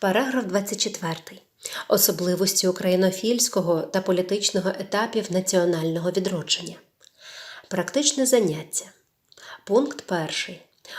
Параграф 24. Особливості українофільського та політичного етапів національного відродження. Практичне заняття. Пункт 1.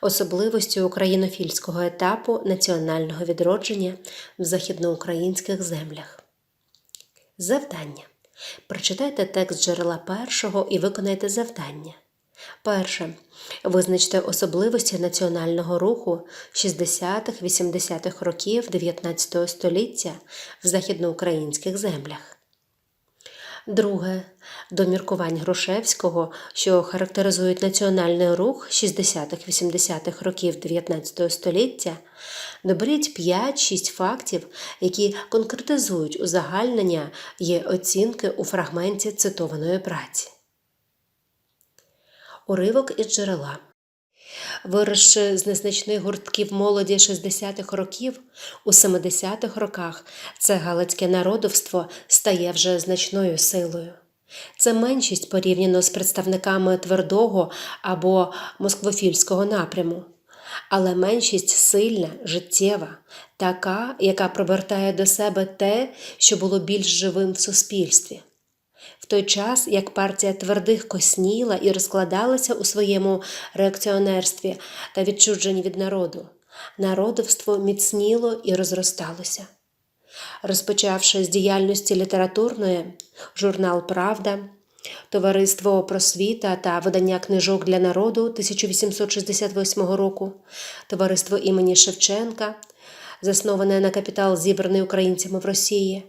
Особливості українофільського етапу національного відродження в західноукраїнських землях. Завдання. Прочитайте текст джерела першого і виконайте завдання. Перше. Визначте особливості національного руху 60-80-х років 19 століття в західноукраїнських землях. Друге. До міркувань Грушевського, що характеризують національний рух 60-80-х років 19 століття, доберіть 5-6 фактів, які конкретизують узагальнення і оцінки у фрагменті цитованої праці. Уривок із джерела. Виросши з незначних гуртків молоді 60-х років, у 70-х роках це галицьке народовство стає вже значною силою. Це меншість порівняно з представниками твердого або москвофільського напряму, але меншість сильна, життєва, така, яка провертає до себе те, що було більш живим в суспільстві. В той час, як партія твердих косніла і розкладалася у своєму реакціонерстві та відчудженні від народу, народовство міцніло і розросталося. Розпочавши з діяльності літературної, журнал Правда, Товариство Просвіта та видання книжок для народу 1868 року, Товариство імені Шевченка, засноване на капітал, зібраний українцями в Росії,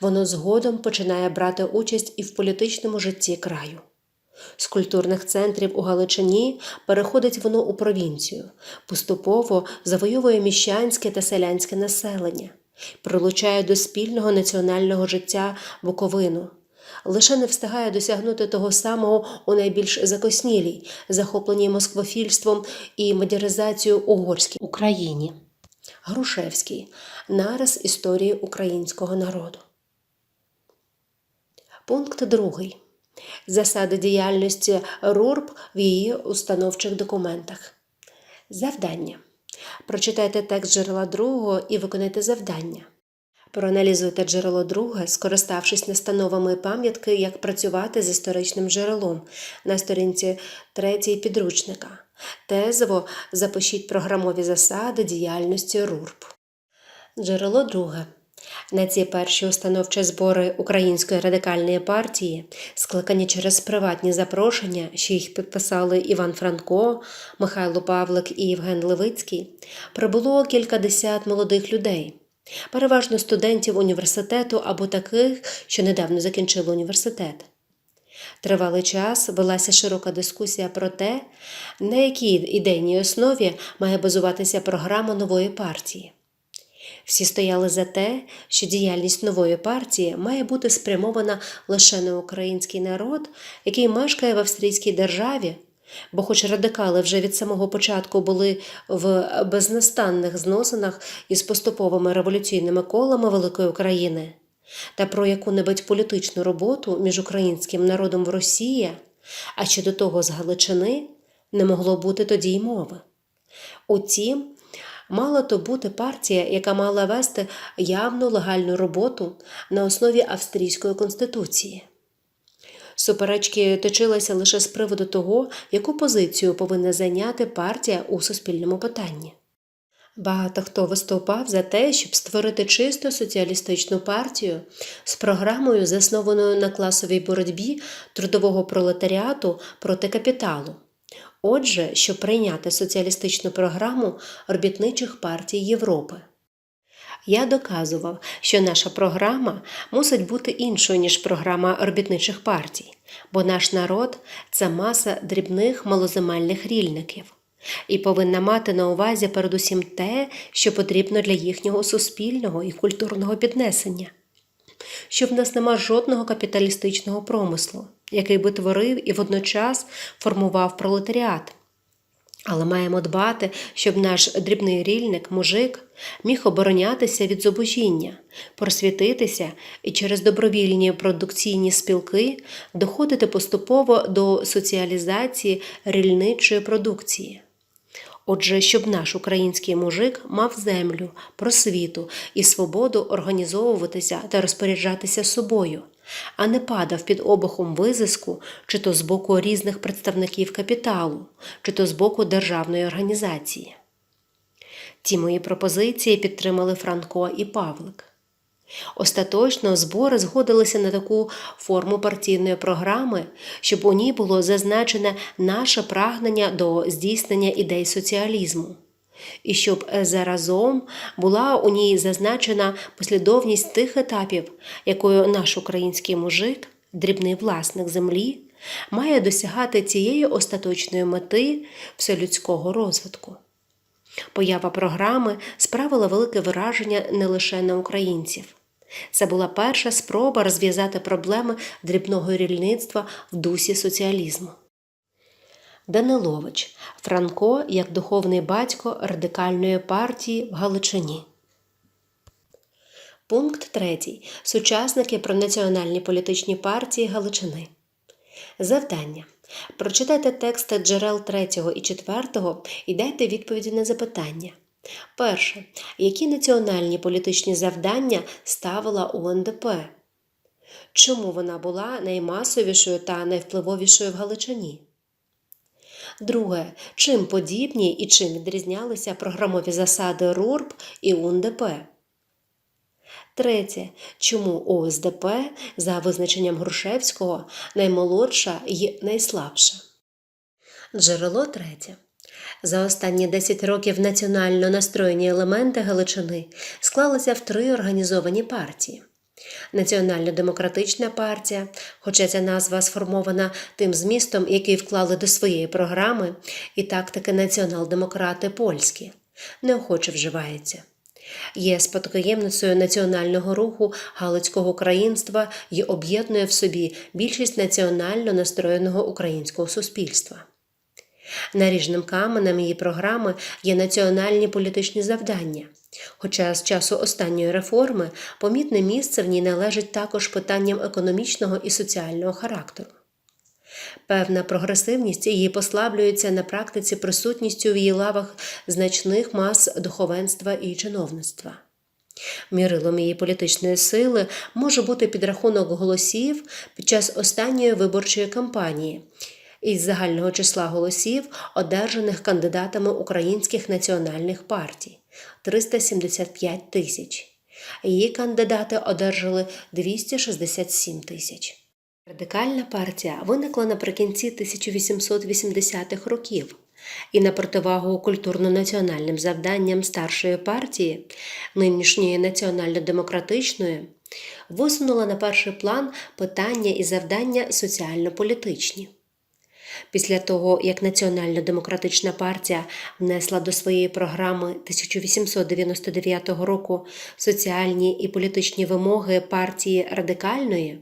воно згодом починає брати участь і в політичному житті краю. З культурних центрів у Галичині переходить воно у провінцію, поступово завоює міщанське та селянське населення, прилучає до спільного національного життя Буковину, лише не встигає досягнути того самого у найбільш закоснілій, захопленій москвофільством і модернізацією угорській Україні. Грушевський нарис історії українського народу. Пункт 2. Засади діяльності РУРБ в її установчих документах. Завдання. Прочитайте текст джерела другого і виконайте завдання. Проаналізуйте джерело друге, скориставшись настановами пам'ятки, як працювати з історичним джерелом на сторінці 3 підручника. Тезово запишіть програмові засади діяльності РУРБ. Джерело друге. На ці перші установчі збори Української радикальної партії, скликані через приватні запрошення, що їх підписали Іван Франко, Михайло Павлик і Євген Левицький, прибуло кількадесят молодих людей, переважно студентів університету або таких, що недавно закінчили університет. Тривалий час велася широка дискусія про те, на якій ідейній основі має базуватися програма нової партії. Всі стояли за те, що діяльність нової партії має бути спрямована лише на український народ, який мешкає в австрійській державі, бо, хоч радикали вже від самого початку були в безнастанних зносинах із поступовими революційними колами Великої України, та про яку-небудь політичну роботу між українським народом в Росії, а ще до того з Галичини, не могло бути тоді й мови. Утім, мала то бути партія, яка мала вести явну легальну роботу на основі австрійської конституції. Суперечки точилися лише з приводу того, яку позицію повинна зайняти партія у суспільному питанні. Багато хто виступав за те, щоб створити чисто соціалістичну партію з програмою, заснованою на класовій боротьбі трудового пролетаріату проти капіталу. Отже, щоб прийняти соціалістичну програму робітничих партій Європи. Я доказував, що наша програма мусить бути іншою, ніж програма робітничих партій, бо наш народ це маса дрібних малоземельних рільників і повинна мати на увазі передусім те, що потрібно для їхнього суспільного і культурного піднесення, що в нас нема жодного капіталістичного промислу, який би творив і водночас формував пролетаріат. Але маємо дбати, щоб наш дрібний рільник, мужик, міг оборонятися від зубожіння, просвітитися і через добровільні продукційні спілки доходити поступово до соціалізації рільничої продукції. Отже, щоб наш український мужик мав землю, просвіту і свободу організовуватися та розпоряджатися собою, а не падав під обухом визиску чи то з боку різних представників капіталу, чи то з боку державної організації. Ті мої пропозиції підтримали Франко і Павлик. Остаточно збори згодилися на таку форму партійної програми, щоб у ній було зазначене наше прагнення до здійснення ідей соціалізму, і щоб заразом була у ній зазначена послідовність тих етапів, якою наш український мужик, дрібний власник землі, має досягати цієї остаточної мети вселюдського розвитку. Поява програми справила велике враження не лише на українців. Це була перша спроба розв'язати проблеми дрібного рільництва в дусі соціалізму. Данилович Франко як духовний батько радикальної партії в Галичині. Пункт 3. Сучасники про національні політичні партії Галичини. Завдання. Прочитайте тексти джерел 3 і 4 і дайте відповіді на запитання. Перше. Які національні політичні завдання ставила УНДП? Чому вона була наймасовішою та найвпливовішою в Галичині? Друге. Чим подібні і чим відрізнялися програмові засади РУРП і УНДП? Третє. Чому ОСДП за визначенням Грушевського наймолодша і найслабша? Джерело третє. За останні 10 років національно настроєні елементи Галичини склалися в три організовані партії. Національно-демократична партія, хоча ця назва сформована тим змістом, який вклали до своєї програми, і тактики націонал-демократи польські, неохоче вживається. Є спадкоємницею національного руху галицького українства і об'єднує в собі більшість національно настроєного українського суспільства. Наріжним каменем її програми є національні політичні завдання. Хоча з часу останньої реформи помітне місце в ній належить також питанням економічного і соціального характеру. Певна прогресивність її послаблюється на практиці присутністю в її лавах значних мас духовенства і чиновництва. Мірилом її політичної сили може бути підрахунок голосів під час останньої виборчої кампанії із загального числа голосів, одержаних кандидатами українських національних партій 375 тисяч. Її кандидати одержали 267 тисяч. Радикальна партія виникла наприкінці 1880-х років і на противагу культурно-національним завданням старшої партії, нинішньої національно-демократичної, висунула на перший план питання і завдання соціально-політичні. Після того, як Національно-демократична партія внесла до своєї програми 1899 року соціальні і політичні вимоги партії радикальної,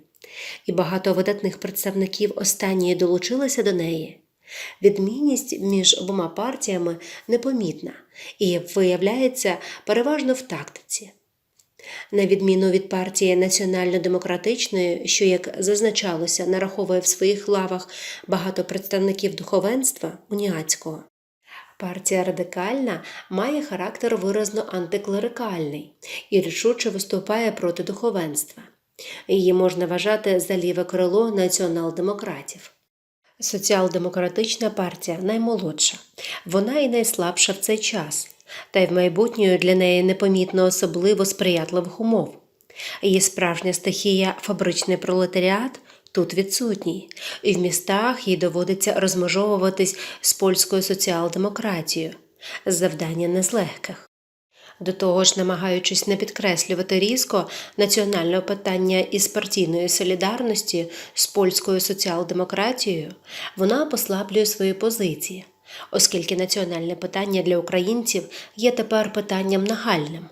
і багато видатних представників останньої долучилися до неї, відмінність між обома партіями непомітна і виявляється переважно в тактиці. На відміну від партії національно-демократичної, що, як зазначалося, нараховує в своїх лавах багато представників духовенства уніатського, партія радикальна має характер виразно антиклерикальний і рішуче виступає проти духовенства. Її можна вважати за ліве крило націонал-демократів. Соціал-демократична партія наймолодша, вона і найслабша в цей час та й в майбутньої для неї непомітно особливо сприятливих умов. Її справжня стихія фабричний пролетаріат тут відсутній, і в містах їй доводиться розмежовуватись з польською соціал-демократією. Завдання не з легких. До того ж, намагаючись не підкреслювати різко національного питання із партійної солідарності з польською соціал-демократією, вона послаблює свої позиції оскільки національне питання для українців є тепер питанням нагальним.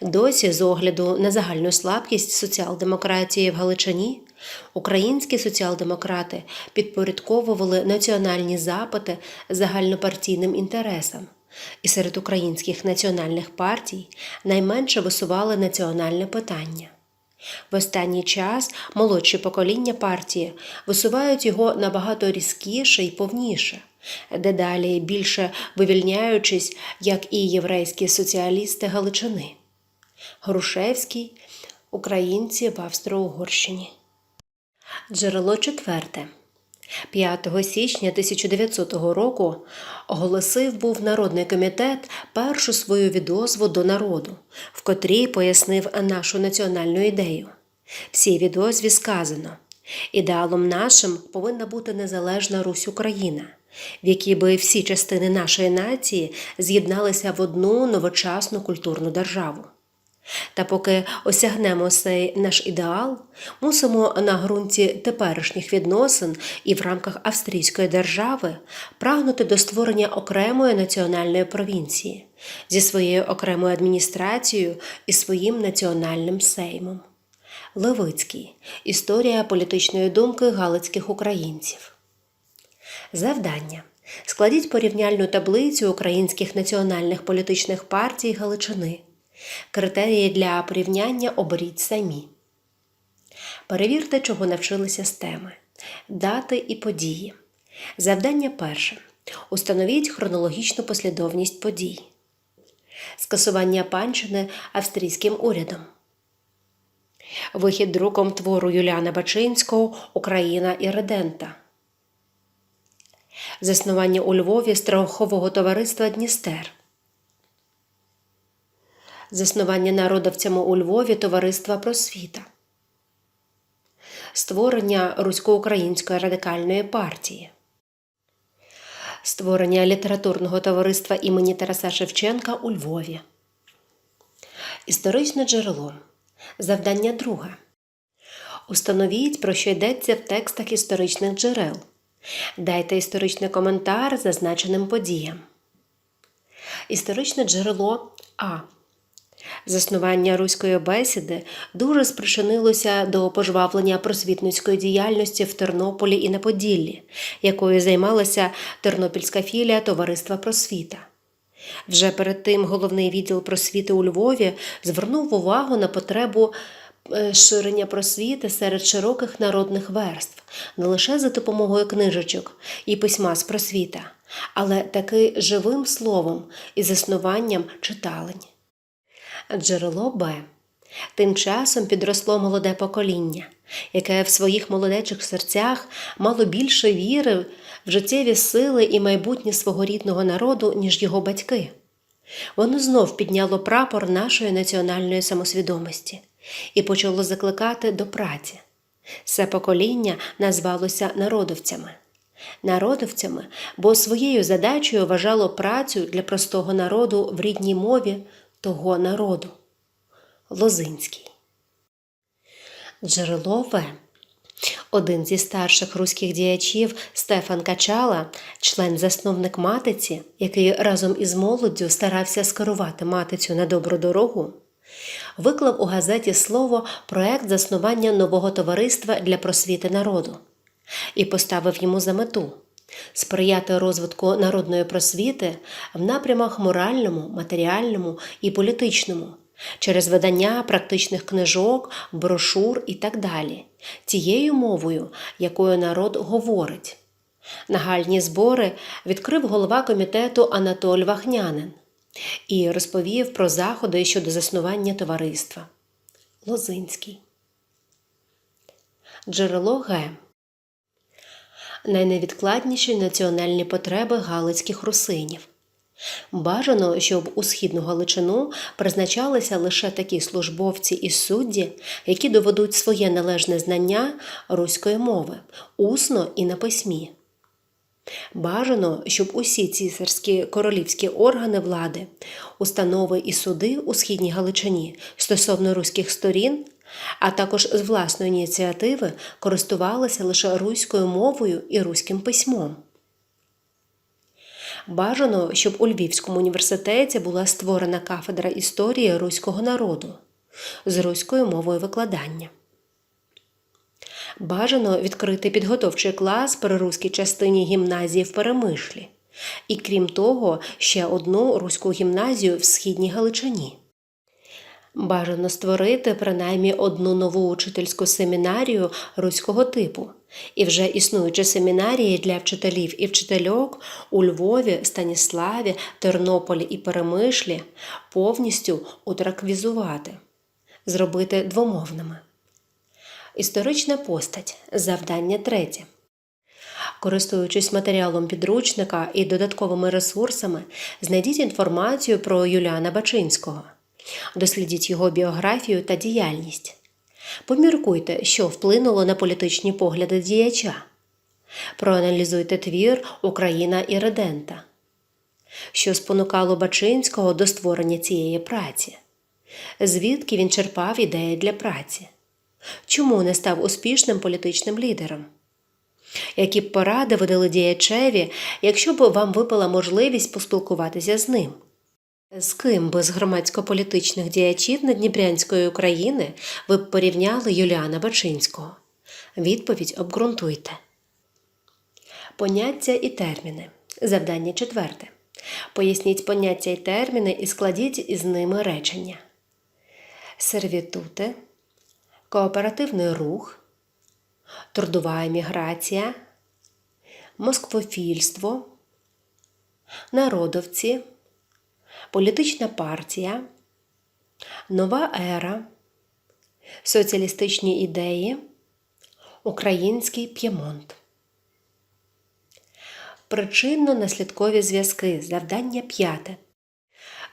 Досі, з огляду на загальну слабкість соціал-демократії в Галичині, українські соціал-демократи підпорядковували національні запити загальнопартійним інтересам, і серед українських національних партій найменше висували національне питання. В останній час молодші покоління партії висувають його набагато різкіше і повніше – дедалі більше вивільняючись, як і єврейські соціалісти Галичини. Грушевський Українці в Австро-Угорщині. Джерело четверте. 5 січня 1900 року оголосив був Народний комітет першу свою відозву до народу, в котрій пояснив нашу національну ідею. В цій відозві сказано: ідеалом нашим повинна бути незалежна Русь Україна, в якій би всі частини нашої нації з'єдналися в одну новочасну культурну державу. Та поки осягнемо цей наш ідеал, мусимо на ґрунті теперішніх відносин і в рамках австрійської держави прагнути до створення окремої національної провінції зі своєю окремою адміністрацією і своїм національним сеймом. Левицький. Історія політичної думки галицьких українців. Завдання. Складіть порівняльну таблицю українських національних політичних партій Галичини. Критерії для порівняння оберіть самі. Перевірте, чого навчилися з теми. Дати і події. Завдання перше. Установіть хронологічну послідовність подій. Скасування панщини австрійським урядом. Вихід друком твору Юліана Бачинського Україна і Редента. Заснування у Львові страхового товариства Дністер. Заснування народовцями у Львові Товариства Просвіта. Створення Русько-Української радикальної партії. Створення літературного товариства імені Тараса Шевченка у Львові. Історичне джерело. Завдання друге. Установіть, про що йдеться в текстах історичних джерел. Дайте історичний коментар зазначеним подіям. Історичне джерело А. Заснування руської бесіди дуже спричинилося до пожвавлення просвітницької діяльності в Тернополі і на Поділлі, якою займалася Тернопільська філія Товариства Просвіта. Вже перед тим головний відділ просвіти у Львові звернув увагу на потребу ширення просвіти серед широких народних верств, не лише за допомогою книжечок і письма з просвіта, але таки живим словом і заснуванням читалень. Джерело Б. Тим часом підросло молоде покоління, яке в своїх молодечих серцях мало більше віри в життєві сили і майбутнє свого рідного народу, ніж його батьки. Воно знов підняло прапор нашої національної самосвідомості і почало закликати до праці. Це покоління назвалося народовцями. Народовцями, бо своєю задачею вважало працю для простого народу в рідній мові того народу. Лозинський. Джерело В. Один зі старших руських діячів Стефан Качала, член-засновник матиці, який разом із молоддю старався скерувати матицю на добру дорогу, виклав у газеті слово проект заснування нового товариства для просвіти народу і поставив йому за мету сприяти розвитку народної просвіти в напрямах моральному, матеріальному і політичному, через видання практичних книжок, брошур і так далі, тією мовою, якою народ говорить. Нагальні збори відкрив голова комітету Анатоль Вахнянин і розповів про заходи щодо заснування товариства. Лозинський. Джерело Г найневідкладніші національні потреби галицьких русинів. Бажано, щоб у східну Галичину призначалися лише такі службовці і судді, які доведуть своє належне знання руської мови, усно і на письмі. Бажано, щоб усі цісарські королівські органи влади, установи і суди у східній Галичині стосовно руських сторін а також з власної ініціативи користувалися лише руською мовою і руським письмом. Бажано, щоб у Львівському університеті була створена кафедра історії руського народу з руською мовою викладання. Бажано відкрити підготовчий клас при руській частині гімназії в Перемишлі, і крім того, ще одну руську гімназію в східній Галичині. Бажано створити принаймні одну нову учительську семінарію руського типу і вже існуючі семінарії для вчителів і вчительок у Львові, Станіславі, Тернополі і Перемишлі повністю утраквізувати, зробити двомовними. Історична постать. Завдання третє. Користуючись матеріалом підручника і додатковими ресурсами, знайдіть інформацію про Юліана Бачинського, дослідіть його біографію та діяльність. Поміркуйте, що вплинуло на політичні погляди діяча. Проаналізуйте твір Україна і Редента, що спонукало Бачинського до створення цієї праці, звідки він черпав ідеї для праці, чому не став успішним політичним лідером. Які б поради ви дали діячеві, якщо б вам випала можливість поспілкуватися з ним? З ким би з громадсько-політичних діячів Надніпрянської України ви б порівняли Юліана Бачинського? Відповідь обґрунтуйте. Поняття і терміни. Завдання четверте. Поясніть поняття і терміни і складіть із ними речення. Сервітути, кооперативний рух, трудова еміграція, москвофільство, народовці, політична партія, нова ера, соціалістичні ідеї, український п'ємонт. Причинно-наслідкові зв'язки. Завдання п'яте.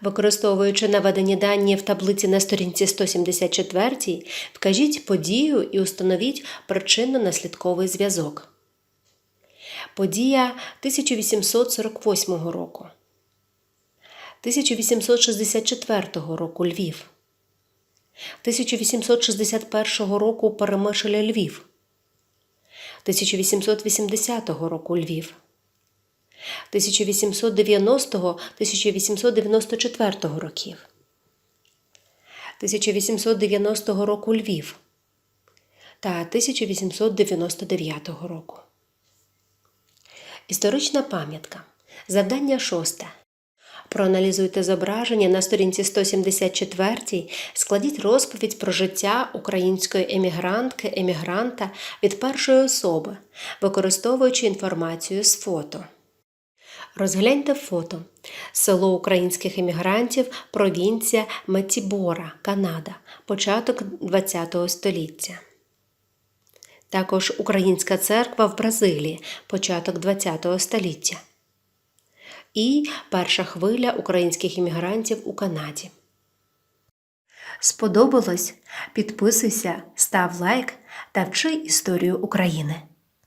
Використовуючи наведені дані в таблиці на сторінці 174, вкажіть подію і установіть причинно-наслідковий зв'язок. Подія 1848 року. 1864 року Львів. 1861 року Перемишлля Львів. 1880 року Львів. 1890-1894 років. 1890 року Львів та 1899 року. Історична пам'ятка. Завдання шосте. Проаналізуйте зображення на сторінці 174, складіть розповідь про життя української емігрантки, емігранта від першої особи, використовуючи інформацію з фото. Розгляньте фото. Село українських емігрантів, провінція Метібора, Канада, початок ХХ століття. Також Українська церква в Бразилії, початок ХХ століття. І перша хвиля українських іммігрантів у Канаді. Сподобалось? Підписуйся, став лайк та вчи історію України.